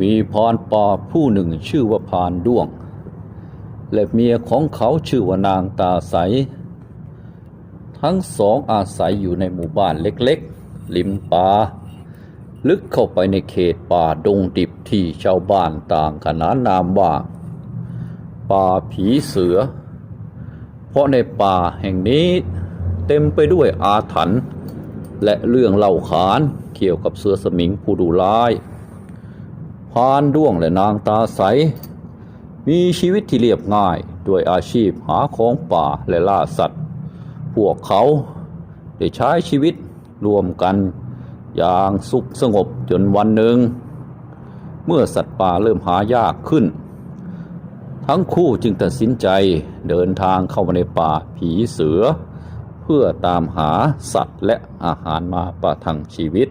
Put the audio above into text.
มีพรานป่าผู้หนึ่งชื่อว่าพรานด้วง และเมียของเขาชื่อว่านางตาใส ทั้งสองอาศัยอยู่ในหมู่บ้านเล็กๆ ริมป่าลึกเข้าไปในเขตป่าดงดิบที่ชาวบ้านต่างขนานนามว่า ป่าผีเสือ เพราะในป่าแห่งนี้เต็มไปด้วยอาถรรพ์และเรื่องเล่าขานเกี่ยวกับเสือสมิงผู้ดุร้าย พานด้วงและนางตาใส มีชีวิตที่เรียบง่ายด้วยอาชีพหาของป่าและล่าสัตว์ พวกเขาได้ใช้ชีวิตรวมกันอย่างสุขสงบจนวันหนึ่ง เมื่อสัตว์ป่าเริ่มหายากขึ้น ทั้งคู่จึงตัดสินใจเดินทางเข้ามาในป่าผีเสือ เพื่อตามหาสัตว์และอาหารมาประทังชีวิต